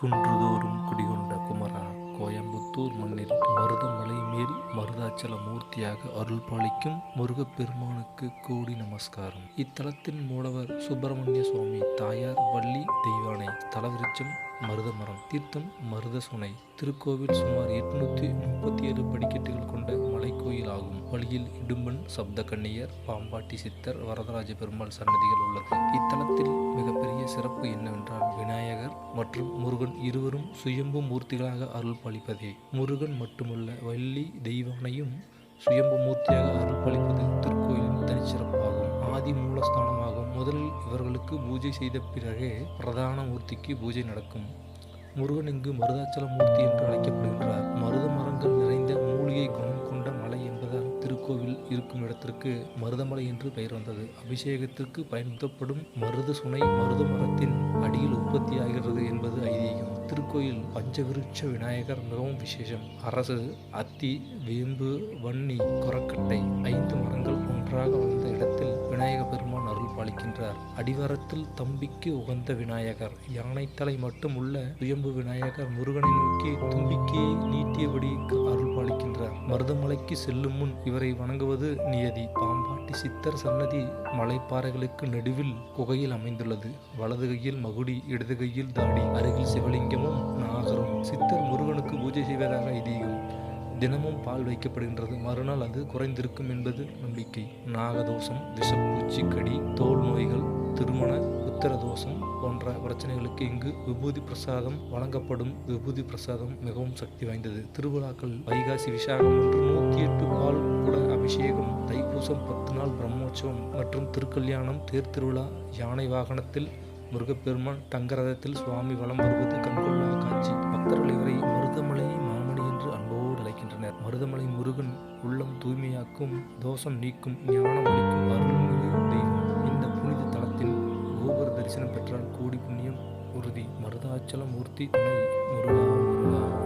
குன்றுதோறும் குடிகொண்ட குமரா கோயம்புத்தூர் மண்ணில் மருதமலை மேல் மருதாச்சல மூர்த்தியாக அருள் பாலிக்கும் முருகப்பெருமானுக்கு கோடி நமஸ்காரம். இத்தலத்தின் மூலவர் சுப்பிரமணிய சுவாமி தாயார் வள்ளி தெய்வானை தலவிருச்சம் மருதமரம் தீர்த்தம் மருத சுனை திருக்கோவில் சுமார் எட்நூத்தி முப்பத்தி ஏழு படிக்கட்டுகள் கொண்ட மலைக்கோயில் ஆகும். வழியில் இடும்பன் சப்த கண்ணியர் பாம்பாட்டி சித்தர் வரதராஜ பெருமாள் சன்னதிகள் உள்ளது. இத்தலத்தில் மிகப்பெரிய சிறப்பு என்னவென்றால் மற்றும் முருகன் இருவரும் சுயம்பு மூர்த்திகளாக அருள் பாலிப்பதே முருகன் மட்டுமல்ல வள்ளி தெய்வானையும் சுயம்பு மூர்த்தியாக அருள் பாலிப்பது திருக்கோயிலின் தனிச்சிறப்பாகும். ஆதி மூலஸ்தானமாகும். முதலில் இவர்களுக்கு பூஜை செய்த பிறகே பிரதான மூர்த்திக்கு பூஜை நடக்கும். முருகன் இங்கு மருதாச்சல மூர்த்தி என்று அழைக்கப்படுகின்றார். இடத்திற்கு மருதமலை என்று பெயர் வந்தது. அபிஷேகத்திற்கு பயன்படுத்தப்படும் மருத சுனை மருத மரத்தின் அடியில் உற்பத்தியாகிறது என்பது ஐதீகம். திருக்கோயில் பஞ்சவிருட்ச விநாயகர் மிகவும் விசேஷம். அரசு அத்தி வேம்பு வன்னி கொரக்கட்டை ஐந்து மரங்கள் ஒன்றாக வந்த இடத்தில் விநாயக பெருமான் அருள் பாலிக்கின்றார். அடிவாரத்தில் தம்பிக்கு உகந்த விநாயகர். யானைத்தலை மட்டும் உள்ள சுயம்பு விநாயகர் முருகனை நோக்கி தும்பிக்கையை நீட்டியபடி மருதமலைக்கு செல்லும் முன் இவரை வணங்குவது நியதி. பாம்பாட்டி சித்தர் சன்னதி மலைப்பாறைகளுக்கு நடுவில் குகையில் அமைந்துள்ளது. வலது கையில் மகுடி இடது கையில் தாடி அருகில் சிவலிங்கமும் நாகரும். சித்தர் முருகனுக்கு பூஜை செய்வதாக ஐதீகம். தினமும் பால் வைக்கப்படுகின்றது. மறுநாள் அது குறைந்திருக்கும் என்பது நம்பிக்கை. நாகதோஷம் விஷப்பூச்சி கடி தோல் உத்தர தோஷம் போன்ற பிரச்சனைகளுக்கு இங்கு விபூதி பிரசாதம் வழங்கப்படும். விபூதி பிரசாதம் மிகவும் சக்தி வாய்ந்தது. திருவிழாக்கள் வைகாசி விசாகம் என்று நூற்றி எட்டு பால் கூட அபிஷேகம் தைப்பூசம் பத்து நாள் பிரம்மோற்சவம் மற்றும் திருக்கல்யாணம் தேர் திருவிழா யானை வாகனத்தில் முருகப்பெருமான் தங்கரதத்தில் சுவாமி வலம் வருவது கண்கொள்ளா காட்சி. பக்தர்கள் இவரை மருதமலை மாமணி என்று அன்போடு அழைக்கின்றனர். மருதமலை முருகன் உள்ளம் தூய்மையாக்கும் தோஷம் நீக்கும் ஞானம் அளிக்கும் அருள்மிகு தெய்வம். இந்த புனித அருணாச்சலமூர்த்தி துணை முருகா முருகா.